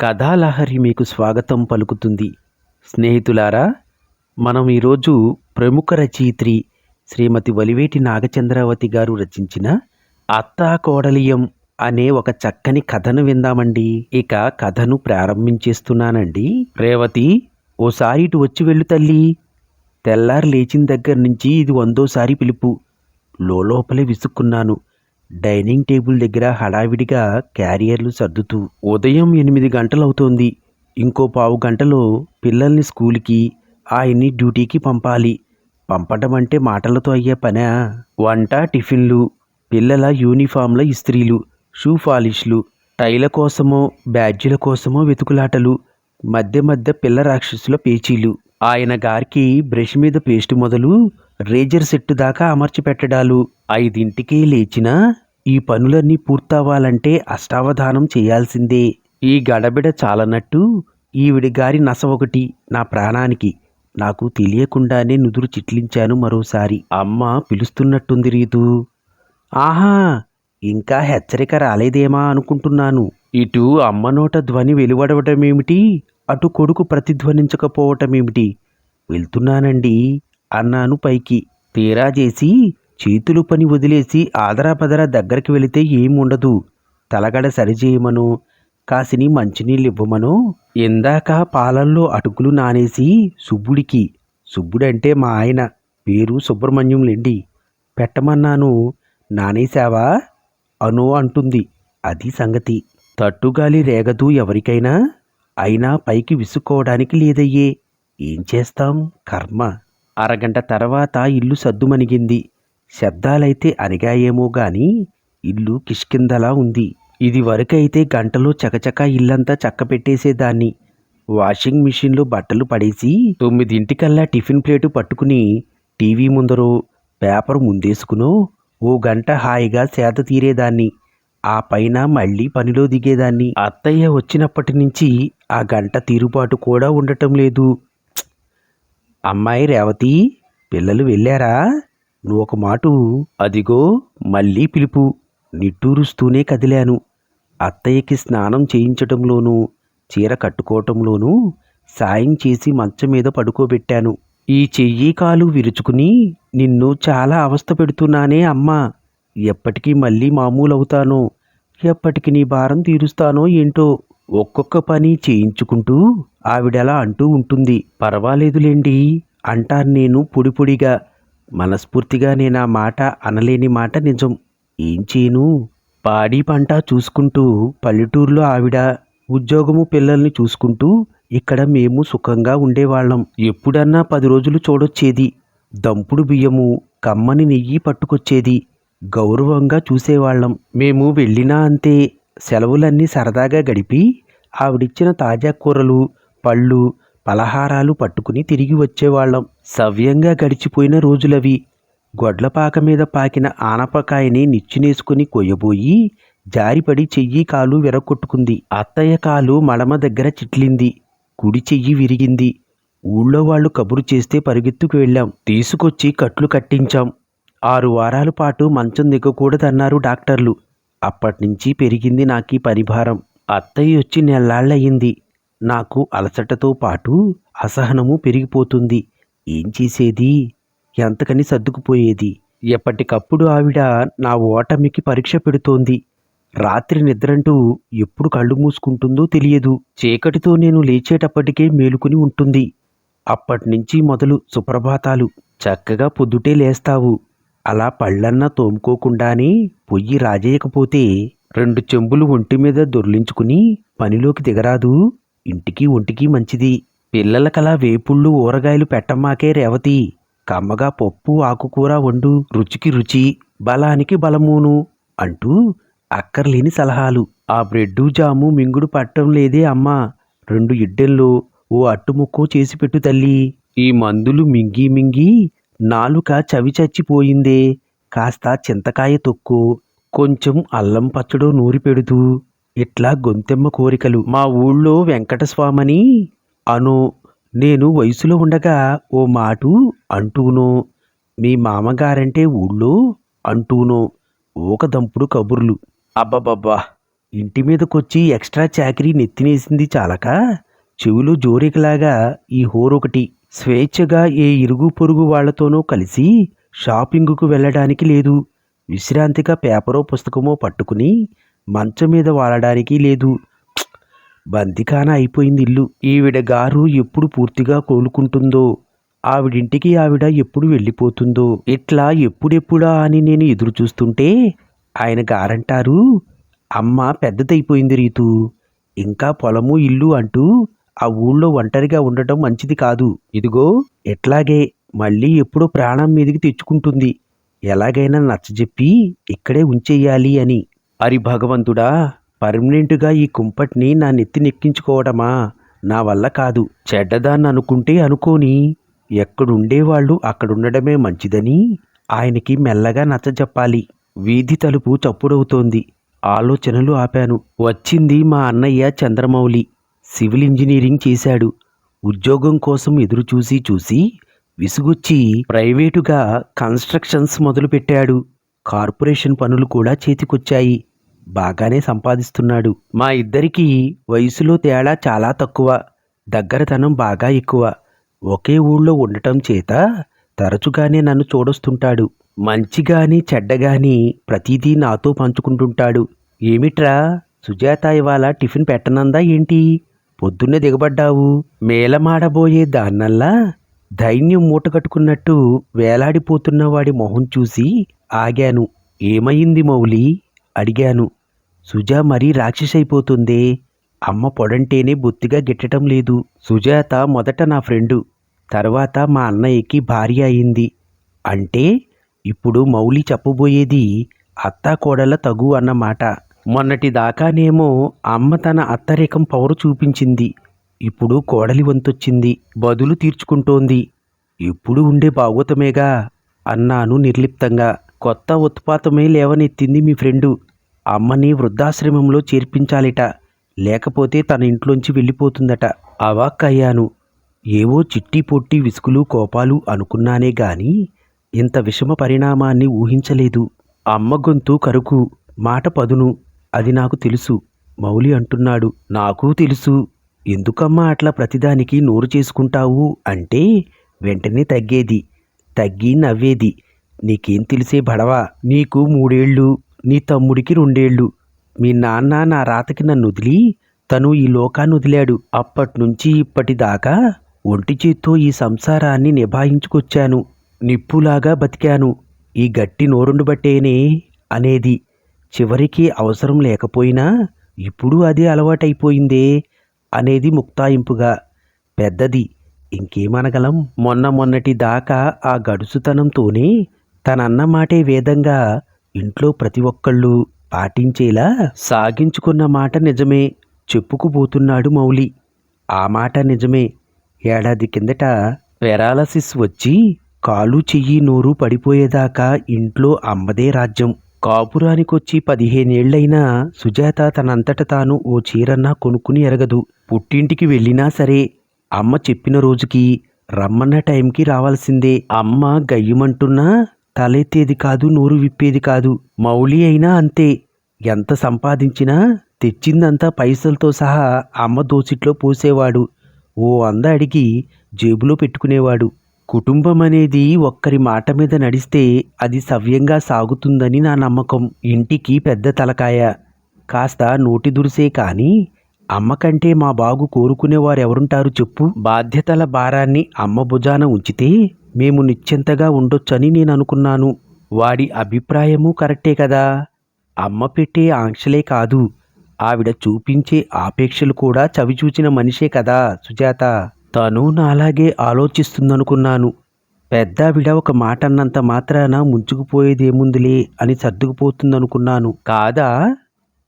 కథాలహరి మీకు స్వాగతం పలుకుతుంది. స్నేహితులారా మనం ఈరోజు ప్రముఖ రచయిత్రి శ్రీమతి వలివేటి నాగచంద్రావతి గారు రచించిన అత్తా కోడలియం అనే ఒక చక్కని కథను విందామండి. ఇక కథను ప్రారంభించేస్తున్నానండి. రేవతి ఓసారి ఇటు వచ్చి వెళ్ళు తల్లి. తెల్లారి లేచిన దగ్గర నుంచి ఇది వందోసారి పిలుపు. లోపలే విసుక్కున్నాను. డైనింగ్ టేబుల్ దగ్గర హడావిడిగా క్యారియర్లు సర్దుతూ ఉదయం ఎనిమిది గంటలవుతోంది. ఇంకో పావు గంటలో పిల్లల్ని స్కూల్కి ఆయన్ని డ్యూటీకి పంపాలి. పంపడం అంటే మాటలతో అయ్యే పనా? వంట టిఫిన్లు పిల్లల యూనిఫామ్ల ఇస్త్రీలు షూ పాలిష్లు టైల కోసమో బ్యాడ్జీల కోసమో వెతుకులాటలు మధ్య మధ్య పిల్ల రాక్షసుల పేచీలు. ఆయన గారికి బ్రష్ మీద పేస్ట్ మొదలు రేజర్ సెట్టు దాకా అమర్చి పెట్టడాలు ఐదింటికి లేచినా ఈ పనులన్నీ పూర్తవ్వాలంటే అష్టావధానం చేయాల్సిందే. ఈ గడబిడ చాలనట్టు ఈవిడి గారి నస ఒకటి నా ప్రాణానికి. నాకు తెలియకుండానే నుదురు చిట్లించాను మరోసారి. అమ్మ పిలుస్తున్నట్టుంది రీతు. ఆహా ఇంకా హెచ్చరిక రాలేదేమా అనుకుంటున్నాను. ఇటు అమ్మ నోట ధ్వని వెలువడవటమేమిటి? అటు కొడుకు ప్రతిధ్వనించకపోవటమేమిటి? వెళ్తున్నానండి. అన్నాను పైకి. తీరా చేసి చేతులు పని వదిలేసి ఆదరాపదరా దగ్గరికి వెళితే ఏముండదు. తలగడ సరిచేయమను కాసిని మంచినీళ్ళు ఇవ్వమను ఇందాక పాలల్లో అటుకులు నానేసి సుబ్బుడికి. సుబ్బుడంటే మా ఆయన పేరు సుబ్రహ్మణ్యం లెండి. పెట్టమన్నాను నానేశావా? అను అంటుంది. అది సంగతి. తట్టుగాలి రేగదు ఎవరికైనా. అయినా పైకి విసుక్కోవడానికి లేదయ్యే. ఏం చేస్తాం? కర్మ. అరగంట తర్వాత ఇల్లు సద్దుమణిగింది. శబ్దాలైతే అణిగాయేమో గాని ఇల్లు కిష్కిందలా ఉంది. ఇది వరకైతే గంటలో చకచక ఇల్లంతా చక్కపెట్టేసేదాన్ని. వాషింగ్ మిషన్లో బట్టలు పడేసి తొమ్మిదింటికల్లా టిఫిన్ ప్లేటు పట్టుకుని టీవీ ముందరో పేపర్ ముందేసుకునో ఓ గంట హాయిగా సేద తీరేదాన్ని. ఆ పైన మళ్ళీ పనిలో దిగేదాన్ని. అత్తయ్య వచ్చినప్పటి నుంచి ఆ గంట తీరుబాటు కూడా ఉండటం లేదు. అమ్మాయి రేవతి పిల్లలు వెళ్ళారా? నువ్వు ఒక మాటు. అదిగో మళ్ళీ పిలుపు. నిట్టూరుస్తూనే కదిలాను. అత్తయ్యకి స్నానం చేయించటంలోనూ చీర కట్టుకోవటంలోనూ సాయం చేసి మంచం మీద పడుకోబెట్టాను. ఈ చెయ్యి కాలు విరుచుకుని నిన్ను చాలా అవస్థ పెడుతున్నానే అమ్మా. ఎప్పటికీ మళ్ళీ మామూలవుతానో ఎప్పటికి నీ భారం తీరుస్తానో ఏంటో. ఒక్కొక్క పని చేయించుకుంటూ ఆవిడలా అంటూ ఉంటుంది. పర్వాలేదులేండి అంటాను నేను పొడిపొడిగా మనస్ఫూర్తిగా నేను ఆ మాట అనలేని మాట నిజం. ఏం చేయను? పాడి పంట చూసుకుంటూ పల్లెటూరులో ఆవిడ ఉద్యోగము పిల్లల్ని చూసుకుంటూ ఇక్కడ మేము సుఖంగా ఉండేవాళ్ళం. ఎప్పుడన్నా పది రోజులు చూడొచ్చేది. దంపుడు బియ్యము కమ్మని నెయ్యి పట్టుకొచ్చేది. గౌరవంగా చూసేవాళ్ళం. మేము వెళ్ళినా అంతే. సెలవులన్నీ సరదాగా గడిపి ఆవిడిచ్చిన తాజా కూరలు పళ్ళు పలహారాలు పట్టుకుని తిరిగి వచ్చేవాళ్ళం. సవ్యంగా గడిచిపోయిన రోజులవి. గొడ్లపాక మీద పాకిన ఆనపకాయని నిచ్చునేసుకుని కొయ్యబోయి జారిపడి చెయ్యి కాలు విరగొట్టుకుంది. అత్తయ్య కాలు మడమ దగ్గర చిట్లింది. కుడి చెయ్యి విరిగింది. ఊళ్ళో వాళ్ళు కబురు చేస్తే పరిగెత్తుకు వెళ్ళాం. తీసుకొచ్చి కట్లు కట్టించాం. ఆరు వారాల పాటు మంచం దిగకూడదన్నారు డాక్టర్లు. అప్పటినుంచి పెరిగింది నాకీ పరిభారం. అత్తయ్య వచ్చి నెల్లాళ్ళయింది. నాకు అలసటతో పాటు అసహనము పెరిగిపోతుంది. ఏం చేసేది? ఎంతకని సర్దుకుపోయేది? ఎప్పటికప్పుడు ఆవిడ నా ఓటమికి పరీక్ష పెడుతోంది. రాత్రి నిద్రంటూ ఎప్పుడు కళ్ళు మూసుకుంటుందో తెలియదు. చీకటితో నేను లేచేటప్పటికే మేలుకుని ఉంటుంది. అప్పటినుంచి మొదలు సుప్రభాతాలు. చక్కగా పొద్దుటే లేస్తావు. అలా పళ్ళన్నా తోముకోకుండానే పొయ్యి రాజేయకపోతే రెండు చెంబులు ఒంటి మీద దొర్లించుకుని పనిలోకి దిగరాదు. ఇంటికి ఒంటికి మంచిది. పిల్లలకలా వేపుళ్ళు ఊరగాయలు పెట్టమ్మాకే రేవతి. కమ్మగా పప్పు ఆకుకూర వండు. రుచికి రుచి బలానికి బలమూను అంటూ అక్కర్లేని సలహాలు. ఆ బ్రెడ్డు జాము మింగుడు పట్టం లేదే అమ్మా. రెండు ఇడ్డెల్లో ఓ అట్టుముక్కో చేసి పెట్టు తల్లి. ఈ మందులు మింగి మింగి నాలుక చవి చచ్చిపోయిందే. కాస్త చింతకాయ తొక్కు. కొంచెం అల్లం పచ్చడో నూరి పెడుతూ. ఇట్లా గొంతెమ్మ కోరికలు. మా ఊళ్ళో వెంకటస్వామని. అను నేను వయసులో ఉండగా ఓ మాటు అంటూనో. మీ మామగారంటే ఊళ్ళో అంటూనో. ఊకదంపుడు కబుర్లు. అబ్బబ్బబ్బా ఇంటి మీదకొచ్చి ఎక్స్ట్రా చాకరీ నెత్తినేసింది చాలక. చెవులు జోరికలాగా ఈ హోరొకటి. స్వేచ్ఛగా ఏ ఇరుగు పొరుగు వాళ్ళతోనూ కలిసి షాపింగుకు వెళ్ళడానికి లేదు. విశ్రాంతిగా పేపరో పుస్తకమో పట్టుకుని మంచం మీద వాలడానికి లేదు. బందికాన అయిపోయింది ఇల్లు. ఈవిడ గారు ఎప్పుడు పూర్తిగా కోలుకుంటుందో ఆవిడింటికి ఆవిడ ఎప్పుడు వెళ్ళిపోతుందో ఇట్లా ఎప్పుడెప్పుడా అని నేను ఎదురు చూస్తుంటే ఆయన గారంటారు అమ్మ పెద్దదైపోయింది రీతు. ఇంకా పొలము ఇల్లు అంటూ ఆ ఊళ్ళో ఒంటరిగా ఉండటం మంచిది కాదు. ఇదిగో ఎట్లాగే మళ్ళీ ఎప్పుడో ప్రాణం మీదికి తెచ్చుకుంటుంది. ఎలాగైనా నచ్చజెప్పి ఇక్కడే ఉంచేయాలి అని. అరి భగవంతుడా పర్మనెంట్గా ఈ కుంపటిని నా నెత్తినెక్కించుకోవడమా నా వల్ల కాదు. చెడ్డదాన్ని అనుకుంటే అనుకోని. ఎక్కడుండేవాళ్ళు అక్కడుండడమే మంచిదని ఆయనకి మెల్లగా నచ్చజెప్పాలి. వీధి తలుపు చప్పుడవుతోంది. ఆలోచనలు ఆపాను. వచ్చింది మా అన్నయ్య చంద్రమౌళి. సివిల్ ఇంజనీరింగ్ చేశాడు. ఉద్యోగం కోసం ఎదురు చూసి చూసి విసుగొచ్చి ప్రైవేటుగా కన్స్ట్రక్షన్స్ మొదలుపెట్టాడు. కార్పొరేషన్ పనులు కూడా చేతికొచ్చాయి. బాగానే సంపాదిస్తున్నాడు. మా ఇద్దరికీ వయసులో తేడా చాలా తక్కువ. దగ్గరతనం బాగా ఎక్కువ. ఒకే ఊళ్ళో ఉండటం చేత తరచుగానే నన్ను చూడొస్తుంటాడు. మంచిగాని చెడ్డగాని ప్రతిదీ నాతో పంచుకుంటుంటాడు. ఏమిట్రా? సుజాత ఇవాళ టిఫిన్ పెట్టనందా ఏంటి? పొద్దున్నే దిగబడ్డావు. మేలమాడబోయే దాన్నల్లా ధైన్యం మూటగట్టుకున్నట్టు వేలాడిపోతున్న వాడి మొహం చూసి ఆగాను. ఏమయింది మౌలి? అడిగాను. సుజా మరీ రాక్షసైపోతుందే. అమ్మ పొడంటేనే బొత్తిగా గిట్టటం లేదు. సుజాత మొదట నా ఫ్రెండు తర్వాత మా అన్నయ్యకి భార్య అయింది. అంటే ఇప్పుడు మౌలి చెప్పబోయేది అత్తా కోడల తగు అన్నమాట. మొన్నటి దాకానేమో అమ్మ తన అత్తరేకం పవరు చూపించింది. ఇప్పుడు కోడలి వంతొచ్చింది. బదులు తీర్చుకుంటోంది. ఎప్పుడు ఉండే భాగవతమేగా అన్నాను నిర్లిప్తంగా. కొత్త ఉత్పాతమే లేవనెత్తింది మీ ఫ్రెండు. అమ్మని వృద్ధాశ్రమంలో చేర్పించాలిట. లేకపోతే తన ఇంట్లోంచి వెళ్ళిపోతుందట. అవాక్కయ్యాను. ఏవో చిట్టి పొట్టి విసుగులు కోపాలు అనుకున్నానే గాని ఇంత విషమ పరిణామాన్ని ఊహించలేదు. అమ్మ గొంతు కరుకు. మాట పదును. అది నాకు తెలుసు. మౌలి అంటున్నాడు. నాకు తెలుసు. ఎందుకమ్మా అట్లా ప్రతిదానికి నోరు చేసుకుంటావు? అంటే వెంటనే తగ్గేది. తగ్గి నవ్వేది. నీకేం తెలిసే బడవా నీకు మూడేళ్ళు నీ తమ్ముడికి రెండేళ్ళు. మీ నాన్న నా రాతకి నన్ను వదిలి తను ఈ లోకాన్ని వదిలాడు. అప్పట్నుంచి ఇప్పటిదాకా ఒంటి చేత్తో ఈ సంసారాన్ని నిభాయించుకొచ్చాను. నిప్పులాగా బతికాను. ఈ గట్టి నోరుండు బట్టేనే అనేది చివరికి అవసరం లేకపోయినా ఇప్పుడు అదే అలవాటైపోయిందే అనేది ముక్తాయింపుగా. పెద్దది ఇంకేమనగలం? మొన్న మొన్నటి దాకా ఆ గడుసుతనంతోనే తనన్న మాటే వేదంగా ఇంట్లో ప్రతి ఒక్కళ్ళు పాటించేలా సాగించుకున్న మాట నిజమే చెప్పుకుపోతున్నాడు మౌలి ఆ మాట నిజమే. ఏడాది కిందట పెరాలసిస్ వచ్చి కాలు చెయ్యి నోరు పడిపోయేదాకా ఇంట్లో అమ్మదే రాజ్యం. కాపురానికొచ్చి పదిహేనేళ్ళైనా సుజాత తనంతట తాను ఓ చీరన్నా కొనుక్కుని ఎరగదు. పుట్టింటికి వెళ్ళినా సరే అమ్మ చెప్పిన రోజుకి రమ్మన్న టైంకి రావాల్సిందే. అమ్మ గయ్యమంటున్నా తలెత్తేది కాదు నోరు విప్పేది కాదు. మౌలి అయినా అంతే. ఎంత సంపాదించినా తెచ్చిందంతా పైసలతో సహా అమ్మ దోసిట్లో పోసేవాడు. ఓ అంద అడిగి జేబులో పెట్టుకునేవాడు. కుటుంబం అనేది ఒక్కరి మాట మీద నడిస్తే అది సవ్యంగా సాగుతుందని నా నమ్మకం. ఇంటికి పెద్ద తలకాయ. కాస్త నోటి దురిసే కానీ అమ్మ కంటే మా బాగు కోరుకునేవారెవరుంటారు చెప్పు. బాధ్యతల భారాన్ని అమ్మ భుజాన ఉంచితే మేము నిశ్చింతగా ఉండొచ్చని నేను అనుకున్నాను వాడి అభిప్రాయము కరెక్టే కదా. అమ్మ పెట్టే ఆంక్షలే కాదు. ఆవిడ చూపించే ఆపేక్షలు కూడా చవిచూచిన మనిషే కదా సుజాత. తను నాలాగే ఆలోచిస్తుందనుకున్నాను. పెద్దావిడ ఒక మాట అన్నంత మాత్రాన ముంచుకుపోయేదేముందిలే అని సర్దుకుపోతుందనుకున్నాను. కాదా?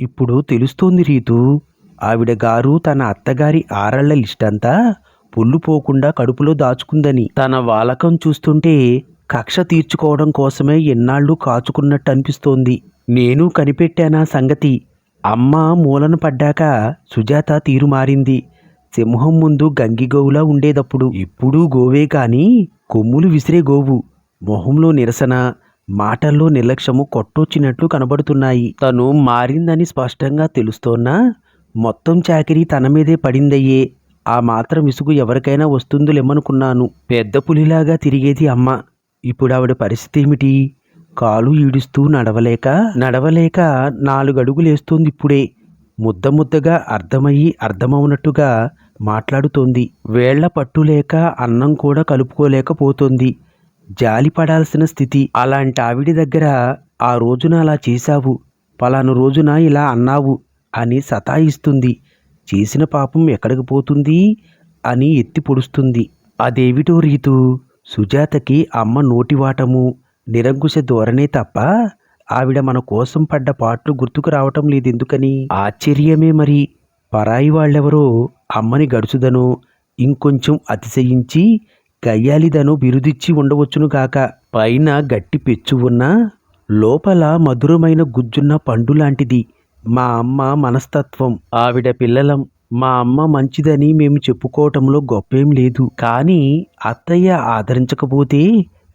ఇప్పుడు తెలుస్తోంది రీతు. ఆవిడ గారు తన అత్తగారి ఆరళ్ళ లిస్టంతా పొల్లు పోకుండా కడుపులో దాచుకుందని. తన వాలకం చూస్తుంటే కక్ష తీర్చుకోవడం కోసమే ఎన్నాళ్ళు కాచుకున్నట్టు అనిపిస్తోంది నేను కనిపెట్టానా సంగతి. అమ్మ మూలన పడ్డాక సుజాత తీరు మారింది సింహం ముందు గంగిగోవులా ఉండేదప్పుడు. ఇప్పుడు గోవే కాని కొమ్ములు విసిరే గోవు. మొహంలో నిరసన మాటల్లో నిర్లక్ష్యము కొట్టొచ్చినట్లు కనబడుతున్నాయి. తను మారిందని స్పష్టంగా తెలుస్తోన్నా మొత్తం చాకిరీ తన మీదే పడిందయ్యే. ఆ మాత్రం ఇసుగు ఎవరికైనా వస్తుందిలేమనుకున్నాను. పెద్ద పులిలాగా తిరిగేది అమ్మ. ఇప్పుడు ఆవిడ పరిస్థితి ఏమిటి కాలు ఈడుస్తూ నడవలేక నడవలేక నాలుగడుగులేస్తోంది ఇప్పుడే ముద్ద ముద్దగా అర్థమయ్యి అర్థమవునట్టుగా మాట్లాడుతోంది. వేళ్ళ పట్టులేక అన్నం కూడా కలుపుకోలేకపోతోంది. జాలి పడాల్సిన స్థితి. అలాంటి ఆవిడి దగ్గర ఆ రోజున అలా చేశావు. పలాను రోజున ఇలా అన్నావు అని సతాయిస్తుంది. చేసిన పాపం ఎక్కడికి పోతుంది అని ఎత్తి పొడుస్తుంది. అదేవిటో రీతు సుజాతకి అమ్మ నోటివాటము నిరంకుశ ధోరణే తప్ప ఆవిడ మన కోసం పడ్డ పాటలు గుర్తుకు రావటం లేదు ఎందుకని ఆశ్చర్యమే మరి. పరాయి వాళ్ళెవరో? అమ్మని గడుచుదను ఇంకొంచెం అతిశయించి గయ్యాలిదను బిరుదిచ్చి ఉండవచ్చును గాక. పైన గట్టి పెచ్చు ఉన్న లోపల మధురమైన గుజ్జున్న పండు లాంటిది. మా అమ్మ మనస్తత్వం. ఆవిడ పిల్లలం. మా అమ్మ మంచిదని మేము చెప్పుకోవటంలో గొప్పేం లేదు. కానీ అత్తయ్య ఆదరించకపోతే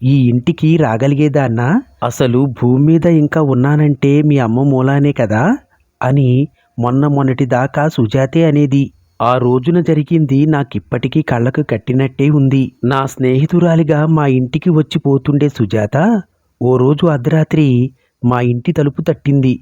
ఈ ఇంటికి రాగలిగేదాన్నా అసలు భూమి మీద ఇంకా ఉన్నానంటే మీ అమ్మ మూలానే కదా? అని మొన్న మొన్నటి దాకా సుజాతే అనేది ఆ రోజున జరిగింది నాకిప్పటికీ కళ్ళకు కట్టినట్టే ఉంది. నా స్నేహితురాలిగా మా ఇంటికి వచ్చి పోతుండే సుజాత ఓ రోజు అర్ధరాత్రి మా ఇంటి తలుపు తట్టింది.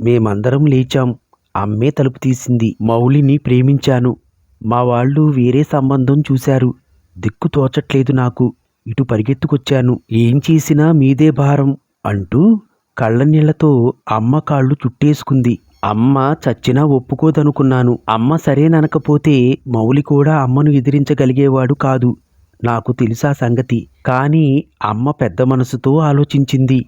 మేమందరం లేచాం. అమ్మే తలుపు తీసింది. మౌలిని ప్రేమించాను. మా వాళ్ళు వేరే సంబంధం చూశారు. దిక్కు తోచట్లేదు నాకు. ఇటు పరిగెత్తుకొచ్చాను. ఏం చేసినా మీదే భారం అంటూ కళ్ళనీళ్ళతో అమ్మ కాళ్ళు చుట్టేసుకుంది. అమ్మ చచ్చినా ఒప్పుకోదనుకున్నాను. అమ్మ సరేననకపోతే మౌలి కూడా అమ్మను ఎదిరించగలిగేవాడు కాదు. నాకు తెలుసా సంగతి. కానీ అమ్మ పెద్ద మనసుతో ఆలోచించింది.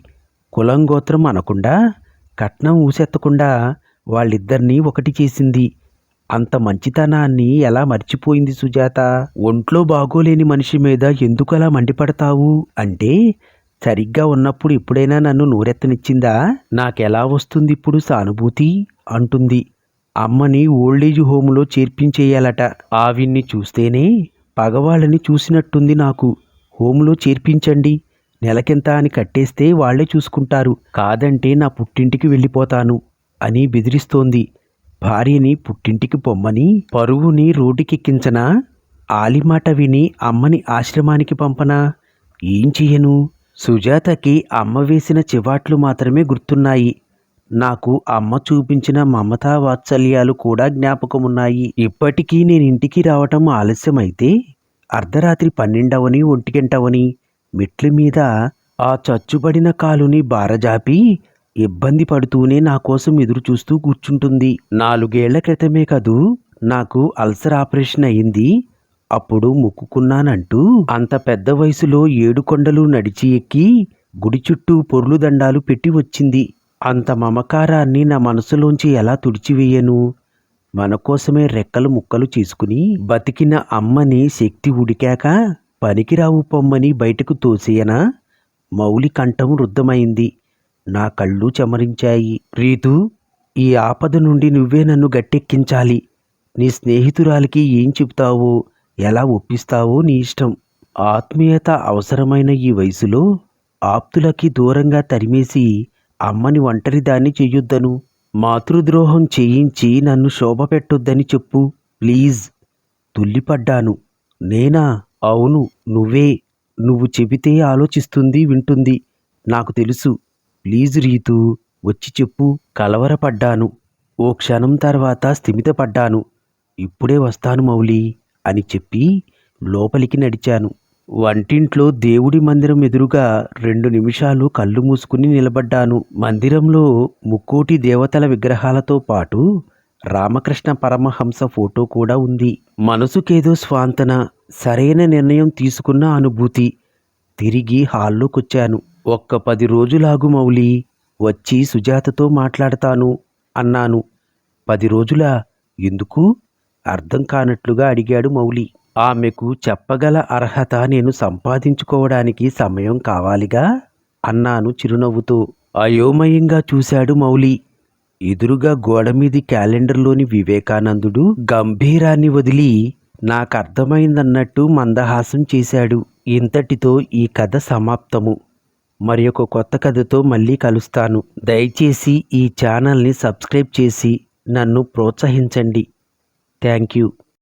కులం గోత్రం అనకుండా కట్నం ఊసెత్తకుండా వాళ్ళిద్దరినీ ఒకటి చేసింది. అంత మంచితనాన్ని ఎలా మర్చిపోయింది సుజాత? ఒంట్లో బాగోలేని మనిషి మీద ఎందుకు అలా మండిపడతావు? అంటే సరిగ్గా ఉన్నప్పుడు ఎప్పుడైనా నన్ను నోరెత్తనిచ్చిందా? నాకెలా వస్తుంది ఇప్పుడు సానుభూతి? అంటుంది. అమ్మని ఓల్డేజ్ హోమ్లో చేర్పించేయాలట. ఆవిన్ని చూస్తేనే పగవాళ్ళని చూసినట్టుంది నాకు. హోమ్లో చేర్పించండి. నెలకింత అని కట్టేస్తే వాళ్ళే చూసుకుంటారు. కాదంటే నా పుట్టింటికి వెళ్ళిపోతాను అని బెదిరిస్తోంది. భార్యని పుట్టింటికి పొమ్మని పరువుని రోడ్డుకెక్కించనా ఆలిమాట విని అమ్మని ఆశ్రమానికి పంపనా? ఏం చెయ్యను? సుజాతకి అమ్మ వేసిన చివాట్లు మాత్రమే గుర్తున్నాయి. నాకు అమ్మ చూపించిన మమతా వాత్సల్యాలు కూడా జ్ఞాపకమున్నాయి. ఇప్పటికీ నేను ఇంటికి రావటం ఆలస్యమైతే అర్ధరాత్రి పన్నెండవని ఒంటిగంటవని మెట్ల మీద ఆ చచ్చుబడిన కాలుని బారజాపి ఇబ్బంది పడుతూనే నా కోసం ఎదురు చూస్తూ కూర్చుంటుంది. నాలుగేళ్ళ క్రితమే కదూ నాకు అల్సర్ ఆపరేషన్ అయింది. అప్పుడు మొక్కుకున్నానంటూ అంత పెద్ద వయసులో ఏడు కొండలు నడిచి ఎక్కి గుడి చుట్టూ పొర్లు దండాలు పెట్టి వచ్చింది. అంత మమకారాన్ని నా మనసులోంచి ఎలా తుడిచివేయను? మన కోసమే రెక్కలు ముక్కలు చేసుకుని బతికిన అమ్మని శక్తి ఉడికాక పనికిరావు పొమ్మని బయటకు తోసేయనా? మౌలి కంఠం రుద్ధమైంది. నా కళ్ళు చెమరించాయి. రీతు ఈ ఆపద నుండి నువ్వే నన్ను గట్టెక్కించాలి. నీ స్నేహితురాలికి ఏం చెబుతావో ఎలా ఒప్పిస్తావో నీ ఇష్టం. ఆత్మీయత అవసరమైన ఈ వయసులో ఆప్తులకి దూరంగా తరిమేసి అమ్మని ఒంటరిదాన్ని చెయ్యొద్దను. మాతృద్రోహం చేయించి నన్ను శోభ పెట్టొద్దని చెప్పు. ప్లీజ్. తుల్లిపడ్డాను. నేనా? అవును నువ్వే. నువ్వు చెబితే ఆలోచిస్తుంది వింటుంది. నాకు తెలుసు. ప్లీజ్ రీతు వచ్చి చెప్పు కలవరపడ్డాను. ఓ క్షణం తర్వాత స్థిమితపడ్డాను. ఇప్పుడే వస్తాను మౌలి అని చెప్పి లోపలికి నడిచాను. వంటింట్లో దేవుడి మందిరం ఎదురుగా రెండు నిమిషాలు కళ్ళు మూసుకుని నిలబడ్డాను. మందిరంలో ముక్కోటి దేవతల విగ్రహాలతో పాటు రామకృష్ణ పరమహంస ఫోటో కూడా ఉంది. మనసుకేదో స్వాంతన సరైన నిర్ణయం తీసుకున్న అనుభూతి. తిరిగి హాల్లోకొచ్చాను. ఒక్క పది రోజులాగు మౌలి వచ్చి సుజాతతో మాట్లాడతాను అన్నాను. పది రోజులా ఎందుకు? అర్థం కానట్లుగా అడిగాడు మౌలి. ఆమెకు చెప్పగల అర్హత నేను సంపాదించుకోవడానికి సమయం కావాలిగా? అన్నాను చిరునవ్వుతో. అయోమయంగా చూశాడు మౌలి. ఎదురుగా గోడమీది క్యాలెండర్లోని వివేకానందుడు గంభీరాన్ని వదిలి నాకర్థమైందన్నట్టు మందహాసం చేశాడు. ఇంతటితో ఈ కథ సమాప్తము. మరి ఒక కొత్త కథతో మళ్ళీ కలుస్తాను. దయచేసి ఈ ఛానల్ని సబ్స్క్రైబ్ చేసి నన్ను ప్రోత్సహించండి. Thank you.